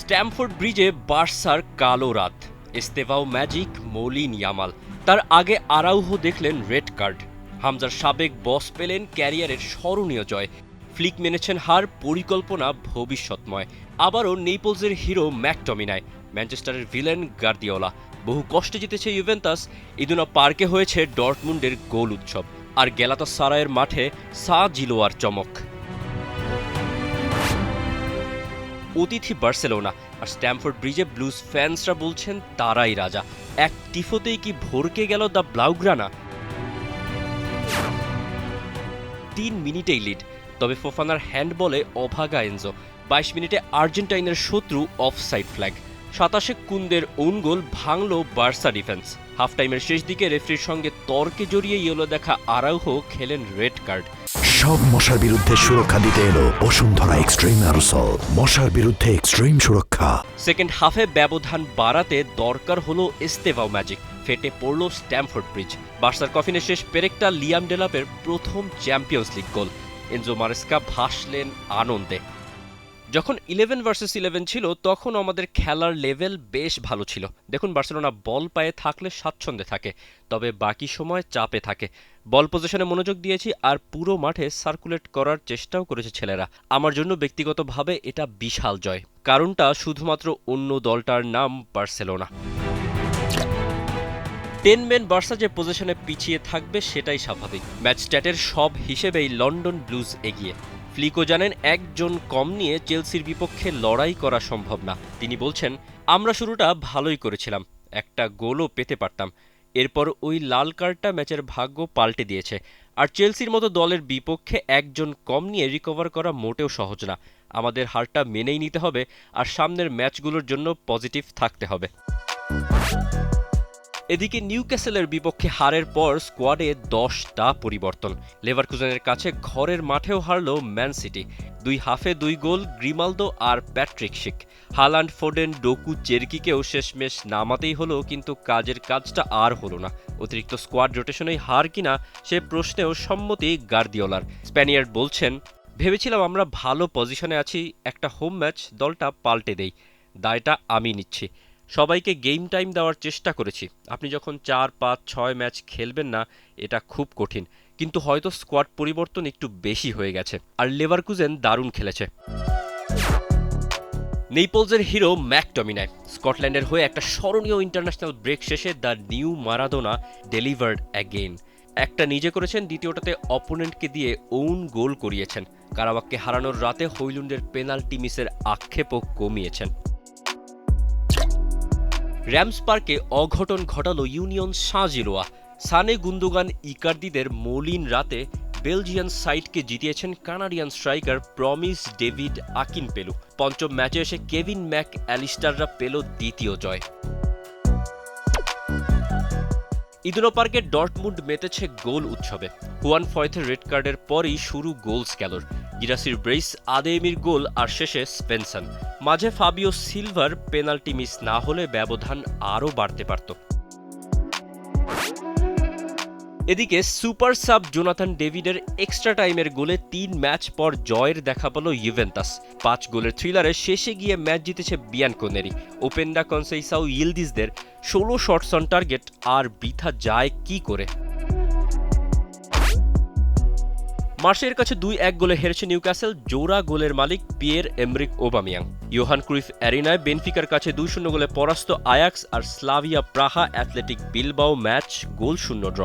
Stamford ব্রিজে বার্সার কালো রাত। এস্তেভাও ম্যাজিক মলিন ইয়ামাল। তার আগে আরাউহো দেখলেন রেড কার্ড। হামজার সাবেক বস পেলেন ক্যারিয়ারের স্মরণীয় জয়। ফ্লিক মেনেছেন হার পরিকল্পনা ভবিষ্যৎময়। আবারও নেইপলসের হিরো ম্যাকটমিনায়। ম্যানচেস্টারের ভিলেন গার্দিওলা। বহু কষ্টে জিতেছে ইউভেন্তাস ইদুনা পার্কে হয়েছে ডর্টমুন্ডের গোল উৎসব। আর গেলাতা সারায়ের মাঠে সা জিলোয়ার চমক। অতিথি বার্সেলোনা আর স্ট্যামফোর্ড ব্রিজে ব্লুজ ফ্যান্সরা বলছেন তারাই রাজা। এক টিফোতেই কি ভরকে গেল দ্য ব্লাউগ্রানা? তিন মিনিটেই লিড, তবে ফোফানার হ্যান্ডবলে অভাগা এনজো। বাইশ মিনিটে আর্জেন্টাইনের শত্রু অফসাইড ফ্ল্যাগ। সাতাশে কুন্দের ওন গোল ভাঙল বার্সা ডিফেন্স হাফ টাইমের শেষ দিকে রেফরির সঙ্গে তর্কে জড়িয়ে ইয়েলো দেখা আরাউহো খেলেন রেড কার্ড সব মশার বিরুদ্ধে সুরক্ষা দিতে এলো বসুন্ধরা এক্সট্রিম অ্যারোসল মশার বিরুদ্ধে এক্সট্রিম সুরক্ষা। সেকেন্ড হাফে ব্যবধান বাড়াতে দরকার হলো এস্তেভাও ম্যাজিক ফেটে পড়ল স্ট্যামফোর্ড ব্রিজ বার্সার কফিনের শেষ পেরেকটা লিয়াম ডেলাপের প্রথম Champions League goal Enzo Maresca ভাসলেন আনন্দে। যখন ইলেভেন ভার্সেস ইলেভেন ছিল, তখন আমাদের খেলার লেভেল বেশ ভালো ছিল। দেখুন, বার্সেলোনা বল পায়ে থাকলে স্বাচ্ছন্দ্যে থাকে, তবে বাকি সময় চাপে থাকে। বল পজিশনে মনোযোগ দিয়েছি আর পুরো মাঠে সার্কুলেট করার চেষ্টাও করেছে ছেলেরা। আমার জন্য ব্যক্তিগতভাবে এটা বিশাল জয়। কারণটা শুধুমাত্র অন্য দলটার নাম বার্সেলোনা। টেন মেন বার্সা যে পজিশনে পিছিয়ে থাকবে, সেটাই স্বাভাবিক। ম্যাচ স্ট্যাটের সব হিসেবেই লন্ডন ব্লুজ এগিয়ে। ফ্লিকো জানেন, একজন কম নিয়ে চেলসির বিপক্ষে লড়াই করা সম্ভব না। তিনি বলছেন, আমরা শুরুটা ভালোই করেছিলাম, একটা গোলও পেতে পারতাম। এরপর ওই লাল কার্ডটা ম্যাচের ভাগ্য পাল্টে দিয়েছে। আর চেলসির মতো দলের বিপক্ষে একজন কম নিয়ে রিকভার করা মোটেও সহজ না। আমাদের হারটা মেনেই নিতে হবে, আর সামনের ম্যাচগুলোর জন্য পজিটিভ থাকতে হবে। এদিকে নিউক্যাসেলের বিপক্ষে হারের পর স্কোয়াডে দশটা পরিবর্তন। লেভারকুজেনের কাছে ঘরের মাঠেও হারল ম্যান সিটি। দুই হাফে দুই গোল গ্রিমালদো আর Patrick Schick. Haaland Foden Doku, চেরকিকেও শেষমেশ নামাতেই হলো, কিন্তু কাজের কাজটা আর হলো না। অতিরিক্ত স্কোয়াড রোটেশনেই হার কিনা, সে প্রশ্নেও সম্মতি গার্দিওলার। স্প্যানিয়ার্ড বলছেন, ভেবেছিলাম আমরা ভালো পজিশনে আছি, একটা হোম ম্যাচ দলটা পাল্টে দেই। দায়টা আমি নিচ্ছি। সবাইকে গেম টাইম দেওয়ার চেষ্টা করেছি। আপনি যখন চার, পাঁচ, ছয় ম্যাচ খেলবেন না, এটা খুব কঠিন। কিন্তু হয়তো স্কোয়াড পরিবর্তন একটু বেশি হয়ে গেছে। আর লেভারকুজেন দারুণ খেলেছে। নেইপলসের হিরো ম্যাকটমিনায় স্কটল্যান্ডের হয়ে একটা স্মরণীয় ইন্টারন্যাশনাল ব্রেক শেষে the new Maradona delivered again একটা নিজে করেছেন, দ্বিতীয়টাতে অপোনেন্টকে দিয়ে ওন গোল করিয়েছেন। কারাবাককে হারানোর রাতে হৈলুন্ডের পেনাল্টি মিসের আক্ষেপও কমিয়েছেন। র্যামস পার্কে অঘটন ঘটালো ইউনিয়ন সাজিলোয়া সানে গুন্দুগান ইকার্দিদের মলিন রাতে বেলজিয়ান সাইটকে জিতিয়েছেন Canadian striker Promise David Akinpelu পঞ্চম ম্যাচে এসে কেভিন ম্যাক অ্যালিস্টাররা পেল দ্বিতীয় জয়। ইদুনো পার্কে ডর্টমুন্ড মেতেছে গোল উৎসবে। হুয়ান ফয়েথের রেড কার্ডের পরই শুরু গোল স্ক্যালোর। গিরাসির ব্রেস আদেমির গোল আর শেষে স্পেনসন। মাঝে ফাবিও সিলভার পেনাল্টি মিস না হলে ব্যবধান আরও বাড়তে পারত। এদিকে সুপার সাব জোনাথন ডেভিডের এক্সট্রা টাইমের গোলে তিন ম্যাচ পর জয়ের দেখা পেল ইউভেন্টাস। পাঁচ গোলের থ্রিলারে শেষে গিয়ে ম্যাচ জিতেছে বিয়ান কোনেরি ওপেন্ডা কনসেইসাও ইলদিসদের ষোলো শটস অন টার্গেট, আর বৃথা যায় কি করে? মার্শের কাছে দুই এক গোলে হেরেছে নিউক্যাসেল, জোড়া গোলের মালিক Pierre Emerick Aubameyang. Johan Cruyff অ্যারিনায় বেনফিকার কাছে দুই শূন্য গোলে পরাস্ত আয়াক্স আর Slavia Praha Athletic Bilbao match goal শূন্য draw.